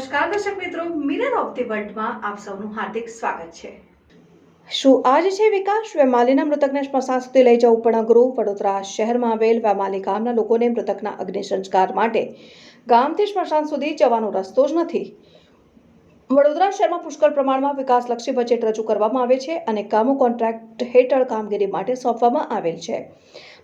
નમસ્કાર દર્શક મિત્રો મિરર ઓફ ધી વર્લ્ડમાં આપ સૌનું હાર્દિક સ્વાગત છે. શું આજ છે વિકાસ? વેમાલીના મૃતકને સ્મશાન સુધી લઈ જવું પણ અઘરું. વડોદરા શહેરમાં આવેલ વેમાલી ગામના લોકોને મૃતકના અગ્નિ સંસ્કાર માટે ગામથી સ્મશાન સુધી જવાનો રસ્તો જ નથી. વડોદરા શહેરમાં પુષ્કળ પ્રમાણમાં વિકાસલક્ષી બજેટ રજૂ કરવામાં આવે છે અને કામો કોન્ટ્રાક્ટ હેઠળ કામગીરી માટે સોંપવામાં આવેલ છે.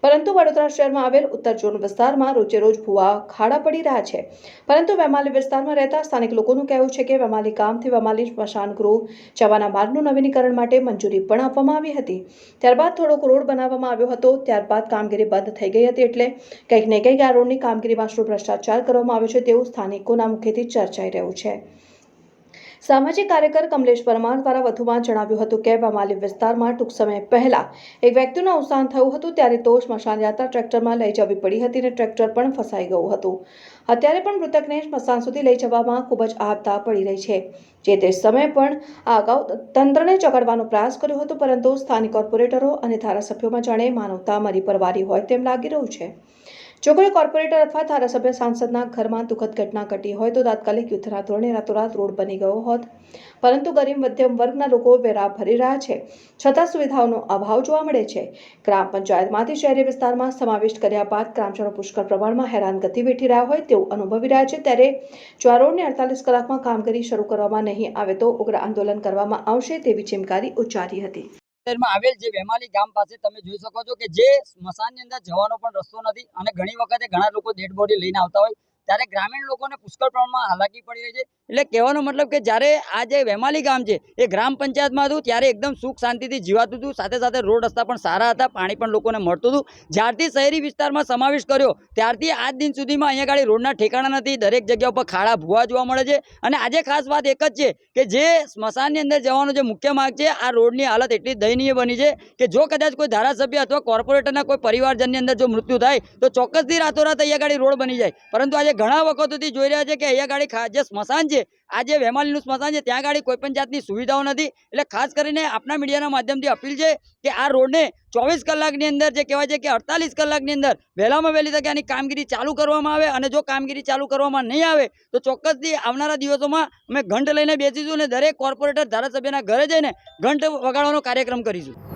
પરંતુ વડોદરા શહેરમાં આવેલ ઉત્તર ઝોન વિસ્તારમાં રોજે રોજ ભૂવા ખાડા પડી રહ્યા છે. પરંતુ વેમાલી વિસ્તારમાં રહેતા સ્થાનિક લોકોનું કહેવું છે કે વેમાલી ગામથી વેમાલી સ્મશાન ગૃહ જવાના માર્ગનું નવીનીકરણ માટે મંજૂરી પણ આપવામાં આવી હતી. ત્યારબાદ થોડોક રોડ બનાવવામાં આવ્યો હતો. ત્યારબાદ કામગીરી બંધ થઈ ગઈ હતી એટલે કંઈક ને કંઈક આ રોડની કામગીરીમાં શું ભ્રષ્ટાચાર કરવામાં આવ્યો છે તેવું સ્થાનિકોના મુખેથી ચર્ચાઈ રહ્યું છે. સામાજિક કાર્યકર કમલેશ પરમાર દ્વારા વધુમાં જણાવ્યું હતું કે, વમાલી વિસ્તારમાં ટૂંક સમય પહેલા એક વ્યક્તિનું અવસાન થયું હતું, ત્યારે તો સ્મશાન યાત્રા ટ્રેક્ટરમાં લઈ જવી પડી હતી અને ટ્રેક્ટર પણ ફસાઈ ગયું હતું. અત્યારે પણ મૃતકને સ્મશાન સુધી લઈ જવામાં ખૂબ જ આપતા પડી રહી છે. જે તે સમયે પણ આ અગાઉ તંત્રને ચકડવાનો પ્રયાસ કર્યો હતો, પરંતુ સ્થાનિક કોર્પોરેટરો અને ધારાસભ્યોમાં જાણે માનવતા મરી પરવારી હોય તેમ લાગી રહ્યું છે. જો કોઈ કોર્પોરેટર અથવા ધારાસભ્ય સાંસદના ઘરમાં દુઃખદ ઘટના ઘટી હોય તો તાત્કાલિક યુદ્ધના ધોરણે રાતોરાત રોડ બની ગયો હોત. પરંતુ ગરીબ મધ્યમ વર્ગના લોકો વેરા ભરી રહ્યા છે. છતાં સુવિધાઓનો અભાવ જોવા મળે છે. ગ્રામ પંચાયતમાંથી શહેરી વિસ્તારમાં સમાવિષ્ટ કર્યા બાદ ગ્રામજનો પુષ્કળ પ્રમાણમાં હેરાનગતિ વેઠી રહ્યા હોય તેવું અનુભવી રહ્યા છે. ત્યારે જો આ રોડને અડતાલીસ કલાકમાં કામગીરી શરૂ કરવામાં નહીં આવે તો ઉગ્ર આંદોલન કરવામાં આવશે તેવી ચિમકારી ઉચ્ચારી હતી. વિસ્તારમાં આવેલ જે વેમાલી ગામ પાસે તમે જોઈ શકો છો કે જે સ્મશાનની અંદર જવાનો પણ રસ્તો નથી અને ઘણી વખતે ઘણા લોકો ડેડ બોડી લઈને આવતા હોય. ત્યારે ગ્રામીણ લોકોને પુષ્કળ પ્રમાણમાં હાલાકી પડી રહી છે. એટલે કહેવાનો મતલબ કે જ્યારે આ જે વેમાલી ગામ છે, એ ગ્રામ પંચાયતમાં હતું, ત્યારે એકદમ સુખ શાંતિથી જીવાતું હતું. સાથે સાથે રોડ રસ્તા પણ સારા હતા, પાણી પણ લોકોને મળતું હતું. જ્યારથી શહેરી વિસ્તારમાં સમાવેશ કર્યો, ત્યારથી આજ દિન સુધીમાં અહીંયા ગાડી રોડના ઠેકાણા નથી, દરેક જગ્યા ઉપર ખાડા, ભૂવા જોવા મળે છે. અને આજે ખાસ વાત એક જ છે કે જે સ્મશાનની અંદર જવાનો જે મુખ્ય માર્ગ છે, આ રોડની હાલત એટલી દયનીય બની છે કે જો કદાચ કોઈ ધારાસભ્ય અથવા કોર્પોરેટરના કોઈ પરિવારજનની અંદર જો મૃત્યુ થાય, તો ચોક્કસથી રાતોરાત અહીંયા ગાડી રોડ બની જાય. પરંતુ આજે ઘણા વખતોથી જોઈ રહ્યા છે કે અહીંયા ગાડી જે સ્મશાન છે. આ જે વેમાલીનું સ્મશાન છે. ત્યાં ગાડી કોઈ પણ જાતની સુવિધાઓ નથી. એટલે ખાસ કરીને આપણા મીડિયાના માધ્યમથી અપીલ છે કે આ રોડને ચોવીસ કલાકની અંદર જે કહેવાય છે કે અડતાલીસ કલાકની અંદર વહેલામાં વહેલી તકે આની કામગીરી ચાલુ કરવામાં આવે અને જો કામગીરી ચાલુ કરવામાં નહીં આવે, તો ચોક્કસથી આવનારા દિવસોમાં અમે ઘંટ લઈને બેસીશું અને દરેક કોર્પોરેટર ધારાસભ્યના ઘરે જઈને ઘંટ વગાડવાનો કાર્યક્રમ કરીશું.